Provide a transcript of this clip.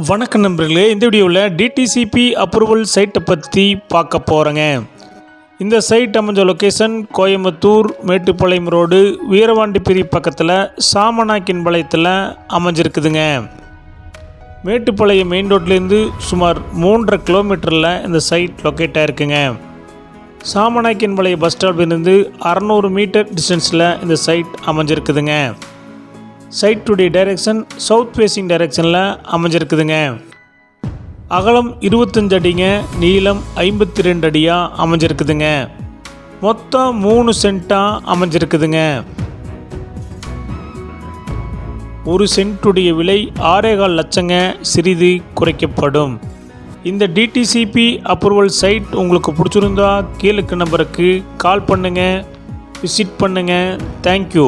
வணக்கம் நண்பர்களே இந்த வீடியோவில் டிடிசிபி அப்ரூவல் சைட்டை பற்றி பார்க்க போகிறேங்க இந்த சைட் அமைஞ்ச லொக்கேஷன் கோயம்புத்தூர் மேட்டுப்பாளையம் ரோடு வீரவாண்டிப்பிரி பக்கத்தில் சாமநாக்கின் பாளையத்தில் அமைஞ்சிருக்குதுங்க. மேட்டுப்பாளையம் மெயின் ரோட்லேருந்து சுமார் மூன்றரை கிலோமீட்டரில் இந்த சைட் லொக்கேட் ஆகிருக்குங்க சாமநாக்கின் பாளைய பஸ் ஸ்டாப்லேருந்து அறநூறு மீட்டர் டிஸ்டன்ஸில் இந்த சைட் அமைஞ்சிருக்குதுங்க. சைட்டுடைய டைரக்ஷன் சவுத் ஃபேஸிங் டைரக்ஷனில் அமைஞ்சிருக்குதுங்க. அகலம் இருபத்தஞ்சு அடிங்க நீளம் ஐம்பத்தி ரெண்டு அடியாக அமைஞ்சிருக்குதுங்க. மொத்தம் மூணு சென்ட்டாக அமைஞ்சிருக்குதுங்க. ஒரு சென்ட்டுடைய விலை ஆறேகால் லட்சங்க சிறிது குறைக்கப்படும். இந்த டிடிசிபி அப்ரூவல் சைட் உங்களுக்கு பிடிச்சிருந்தா கீழே நம்பருக்கு கால் பண்ணுங்கள் விசிட் பண்ணுங்கள் தேங்க்யூ